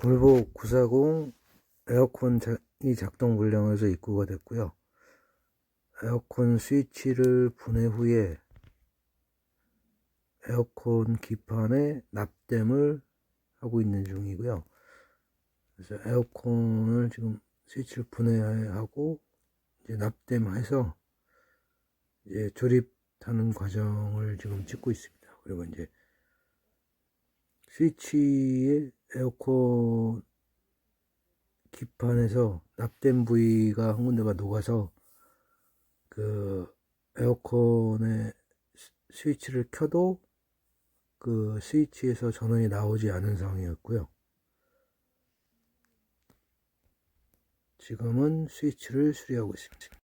볼보 940 에어컨이 작동 불량해서 입고가 됐고요. 에어컨 스위치를 분해 후에 에어컨 기판에 납땜을 하고 있는 중이고요. 그래서 에어컨을 지금 스위치를 분해하고 이제 납땜해서 이제 조립하는 과정을 지금 찍고 있습니다. 그리고 이제 스위치에 에어컨 기판에서 납땜 부위가 한 군데가 녹아서 그 에어컨의 스- 스위치를 켜도 그 스위치에서 전원이 나오지 않은 상황이었고요. 지금은 스위치를 수리하고 있습니다.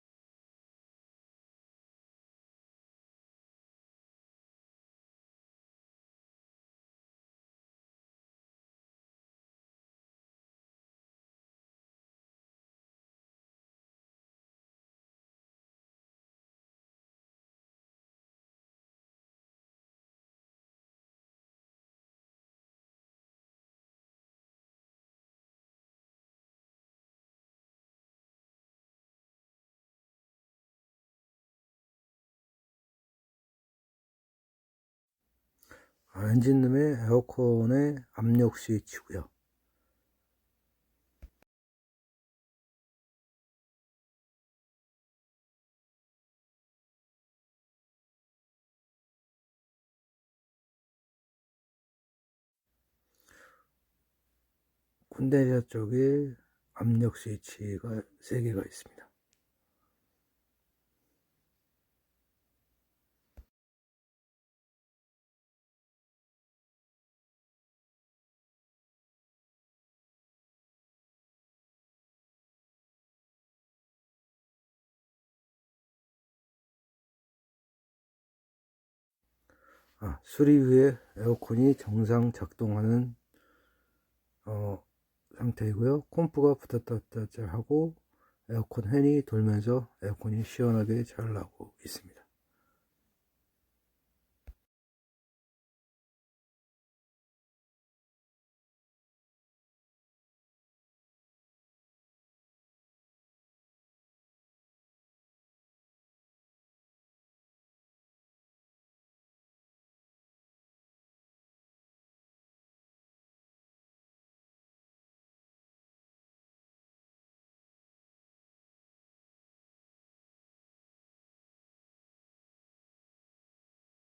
엔진룸의 에어컨의 압력 스위치고요. 콘덴서 쪽에 압력 스위치가 3개가 있습니다. 아, 수리 후에 에어컨이 정상 작동하는 어, 상태이고요. 콤프가 붙었다 뺐다 하고 에어컨 팬이 돌면서 에어컨이 시원하게 잘 나고 있습니다.